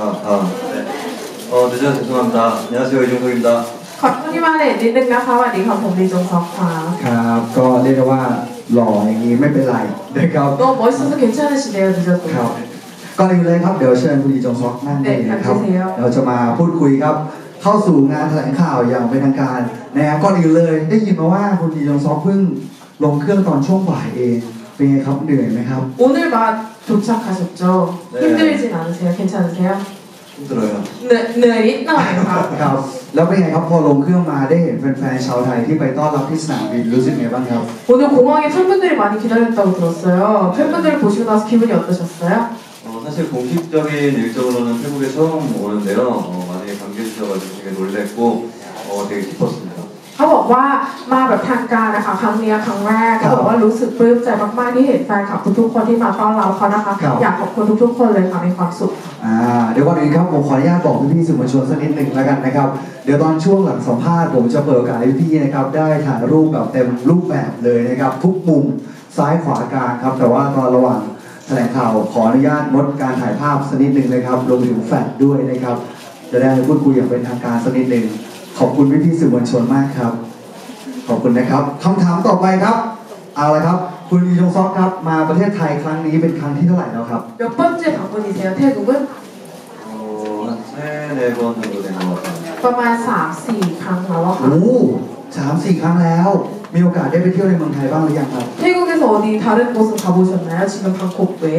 아, 아, 네. 어, 늦어서 죄송합니다. 안녕하세요, 이종석입니다. ขอโทษที่มาเลทนิดนึงนะคะสวัสดีค่ะผมลีจงซอกค่ะ ครับ ก็เรียกได้ว่าหล่ออย่างนี้ไม่เป็นไรนะครับ 너무 멋있어서 괜찮으시네요 늦어도 ครับก่อนอื่นเลยครับเดี๋ยวเชิญคุณดีจงซอกนั่งเลยนะครับ เด็กครับ เราจะมาพูดคุยครับ เข้าสู่งานแถลงข่าวอย่างเป็นทางการนะฮะก่อนอื่นเลยได้ยินมาว่าคุณดีจงซอกเพิ่งลงเครื่องตอนช่วงบ่ายเอง เป็นไงครับเหนื่อยไหมครับ 오늘 막 도착하셨죠? 네. 힘들진 않으세요? 괜찮으세요? 힘들어요. 네, 네, 있나요? ครับ แล้วเป็นไงครับพอลงเครื่องมาได้เห็นแฟนๆชาวไทยที่ไปต้อนรับที่สนามบินรู้สึกไงบ้างครับ 오늘 공항에 팬분들이 많이 기다렸다고 들었어요. 팬분들 보시고 나서 기분이 어떠셨어요? 어, 사실 공식적인 일정으로는 태국에 처음 오는데요. 어, 많이 반겨주셔가지고 되게 놀랬고, 어, 되게 기뻤습니다. เขา บอกว่ามาแบบทางการนะคะครั้งเนี้ยครั้งแรกครัเขาบบอกว่ารู้สึกปลื้มใจมากๆที่เห็นแฟนคลับทุกๆคนที่มาต้อนรับเขานะคะ ครับ อยากขอบคุณทุกๆคนเลยค่ะมีความสุข อ่าเดี๋ยวก่อนอื่นครับผมขออนุญาตบอกพี่ๆสื่อมวลชนสักนิดหนึ่งแล้วกันนะครับ เดี๋ยวตอนช่วงหลังสัมภาษณ์ผมจะเปิดโอกาสให้พี่ๆนะครับได้ถ่ายรูปแบบเต็มรูปแบบเลยนะครับ ทุกมุมซ้ายขวากลางครับ แต่ว่าตอนระหว่างแถลงข่าวขออนุญาตงดการถ่ายภาพสักนิดหนึ่งนะครับรวมถึงแฟลชด้วยนะครับ จะได้พูดคุยอย่างเป็นทางการสักนิดหนึ่งขอบคุณพี่ๆสื่อมวลชนมากครับข อบคุณนะครับคำถามต่อไปครับ เอาละครับ คุณลีจงซอกครับ มาประเทศไทยครั้งนี้เป็นครั้งที่เท่าไหร่แล้วครับ 몇 번째 방문이세요? 태국은? 어, 한 세네 번 정도 된 것 같아요. ประมาณ 3-4 ครั้งแล้วอะค่ะ โอ้สามสี่ครั้งแล้ว มีโอกาสได้ไปเที่ยวในเมืองไทยบ้างหรือยังครับ 태국에서 어디 다른 곳은 가보셨나요? 지금 방콕 외에?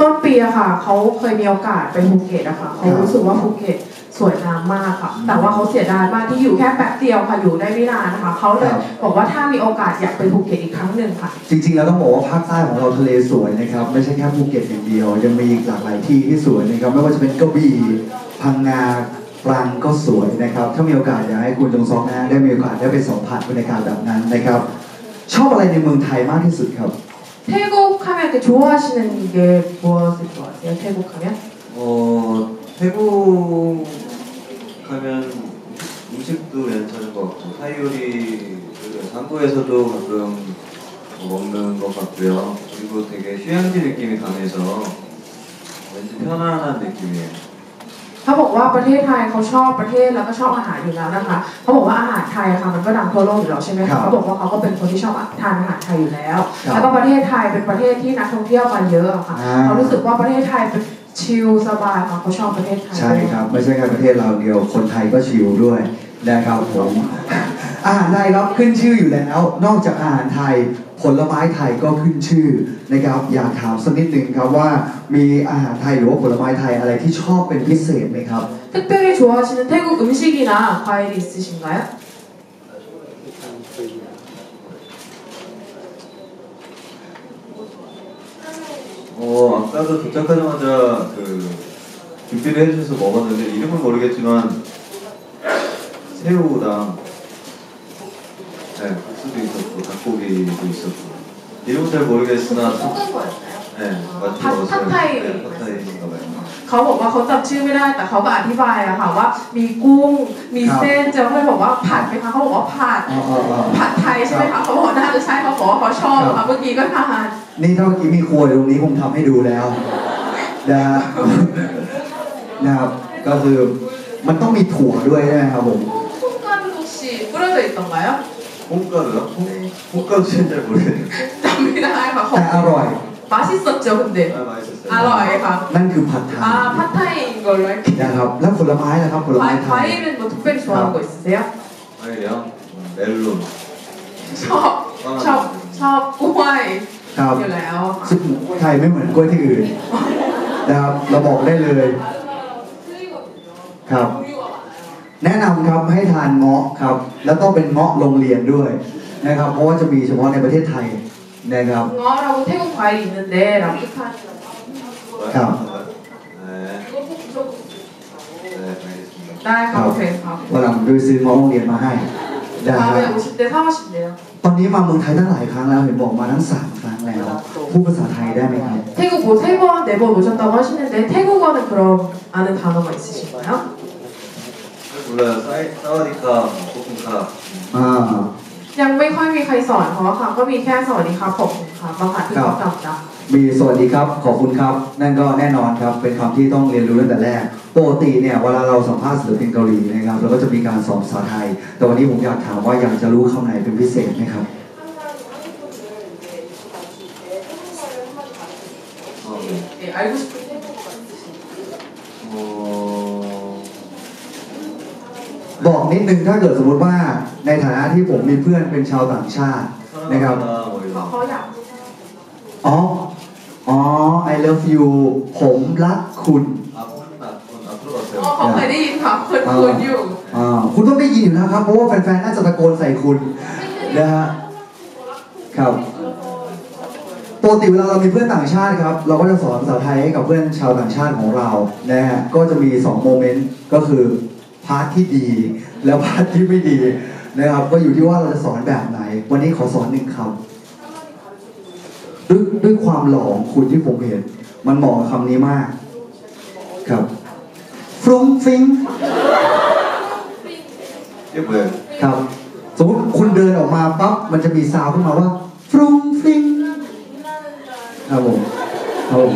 ต้นปีอะค่ะเขาเคยมีโอกาสไปภูเก็ตอะค่ะเขารู้สึกว่าภูเก็ตสวยงามมากค่ะ แต่ว่าเขาเสียดายมากที่อยู่แค่แป๊บเดียวค่ะอยู่ได้ไม่นานนะคะเขาเลยบอกว่าถ้ามีโอกาสอยากไปภูเก็ตอีกครั้งหนึ่งค่ะ จริงๆแล้วต้องบอกว่าภาคใต้ของเราทะเลสวยนะครับไม่ใช่แค่ภูเก็ตอย่างเดียว ยังมีอีกหลากหลายที่ที่สวยนะครับไม่ว่าจะเป็นกระบี่พังงาตรังก็สวยนะครับ ถ้ามีโอกาสอยากให้คุณจงซอกนะได้มีโอกาสได้ไปสัมผัสบรรยากาศแบบนั้นนะครับ ชอบอะไรในเมืองไทยมากที่สุดครับ 태국 하면 이렇게 좋아하시는 게 무엇을 좋아하세요? 태국 하면? 어, 태국 가면 음식도 괜찮은 것 같고 타이 요리 한국에서도 가끔 먹는 것 같고요. 그리고 되게 휴양지 느낌이 강해서 왠지 편안한 느낌이에요. เขาบอกว่าประเทศไทยเขาชอบประเทศแล้วก็ชอบอาหารอยู่แล้วนะคะเขาบอกว่าอาหารไทยอะค่ะมันก็ดังทั่วโลกอยู่แล้วใช่ไหมครัคะบเขาบอกว่าเขาก็เป็นคนที่ชอบทานอาหารไทยอยู่แล้วครับแล้วก็ประเทศไทยเป็นประเทศที่นักท่องเที่ยวมาเยอะอะค่ะอ่าเขารู้สึกว่าประเทศไทยเป็นชิลสบายค่ะเขาชอบประเทศไทยใช่ครับไม่ใช่แค่ประเทศเราเดียวคนไทยก็ชิลด้วยนะครับผมอาหารไทยครับขึ้นชื่ออยู่แล้ว นอกจากอาหารไทย ผลไม้ไทยก็ขึ้นชื่อนะครับ อยากถามสักนิดหนึ่งครับว่ามีอาหารไทยหรือว่าผลไม้ไทยอะไรที่ชอบเป็นพิเศษไหมครับ 특별히 좋아하시는 태국 음식이나 과일이 있으신가요? 어, 아까도 도착하자마자 그 준비를 해주셔서 먹었는데 이름은 모르겠지만 새우랑 네, 국수도 있었고 닭고기도 있었고 이름은 잘 모르겠으나 섞은 거였나요? 네, 맛있게 팟- 먹었어요. 팟타이 네, 팟타이인가 봐요. เขาบอกว่าเขาจำชื่อไม่ได้แต่เขาก็อธิบายอะค่ะว่ามีกุ้งมี ครับ เส้นเจะให้บอกว่าผัดไหมคะเขาบอกว่าผัด อ๋ออ๋ออ๋อ ผัดไทยใช่ไหมคะเขาบอกน่าจะใช่เขาบอกว่าเขาชอบ ครั ค่ะ บ เมื่อกี้ก็ทาน นี่ถ้าเมื่อกี้มีครัวอยู่ตรงนี้ผมทำให้ดูแล้วนะฮะ นะครับ ก็คือมันต้องมีถั่วด้วยใช่ไหมครับผม 콩가루 혹시 뿌려져 있던가요? 콩가루요? 콩, 콩가루는 잘 모르겠네요. จำไม่ได้ค่ะเขา แต่อร่อย 맛있었죠 근데 아, 맛있었어요. อร่อยค่ะ นั่นคือผัดไทย 아 팟타이인 걸로 할게요 นะครับ แล้วผลไม้ล่ะครับผลไม้ 과- ไทย 과일은 뭐 특별히 좋아하는 거 있으세요? 과일이요? 음, 멜론. ชอบชอบชอบกล้วย ครับ อยู่แล้วค่ะ ซึ่งไทยไม่เหมือนกล้วยที่อื่นนะครับ เราบอกได้เลย ครับ แนะนำครับให้ทานเงาะครับ แล้วต้องเป็นเงาะโรงเรียนด้วยนะครับ เพราะว่าจะมีเฉพาะในประเทศไทยนะครับ 엉어라고 태국 과일이 있는데 람부탄이라고 하고 ครับ 네, 이거 꼭 드셔보고 싶어 요. ครับ니 다. 날 가고 배 가고 วันหลังผมจะไปซื้อเงาะโรงเรียนมาให้ได้ครับ.ตอนนี้มาเมืองไทยตั้งหลายครั้งแล้วเห็นบอกมาทั้งสามครั้งแล้วพูดภาษาไทยได้ไหมครับ 태국 뭐 세 번, 네 번 오셨다고 하시는데 태국어는 그럼 아는 단어가 있으신가 요? 몰สวัสดีครับข.อบคุณครับอ่า ยังไม่ค่อยมีใครสอนเพราอะค่ะ ก็มีแค่สวัสดีครับผมครับะมาค่ะที่ตอบจำจมีสวัสดีครับขอบคุณครับ นั่นก็แน่นอนครับเป็นคำที่ต้องเรียนรู้ตั้งแต่แรกปกติเนี่ยเวลาเราสัมภาษณ์ศิลปินเกาหลีนะครับเราก็จะมีการสอนภาษาไทย แต่วันนี้ผมอยากถามว่าอยากจะรู้คำไหนเป็นพิเศษไหมครับ 한국 말. บอกนิดนึงถ้าเกิดสมมติว่าในฐานะที่ผมมีเพื่อนเป็นชาวต่างชาตินะครับ เขาอยากอ๋อ อ๋อ I love you ผมรักคุณ อ๋อเขาเคยได้ยินค่ะเคยคุณอยู่คุณต้องได้ยินอยู่นะครับ เพราะว่าแฟนๆ น่าจะตะโกนใส่คุณนะฮะ ครับปกติเวลาเรามีเพื่อนต่างชาติครับ เราก็จะสอนภาษาไทยให้กับเพื่อนชาวต่างชาติของเรานะฮะก็จะมี 2 โมเมนต์ ก็คือ พาร์ทที่ดี แล้วพาร์ทที่ไม่ดีนะครับ ก็อยู่ที่ว่าเราจะสอนแบบไหน วันนี้ขอสอนหนึ่งคำด้วยด้วยความหลองคุณที่ผมเห็น มันเหมาะกับคำนี้มาก ครับฟลุ้งฟิ้งเรียบร้อยครับ สมมติคุณเดินออกมาปั๊บมันจะมีซาวขึ้นมาว่าฟลุ้งฟิ้งครับผมครับผม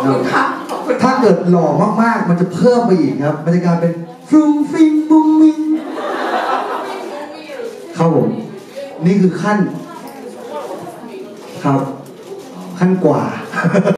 คุณค่ะขอบคุณถ้าเกิดหล่อมากๆ มันจะเพิ่มไปอีกครับ มันจะกลายเป็นฟรุ้งฟริ้งมุ้งมิ้งครับผม นี่คือขั้น ครับ ขั้นกว่า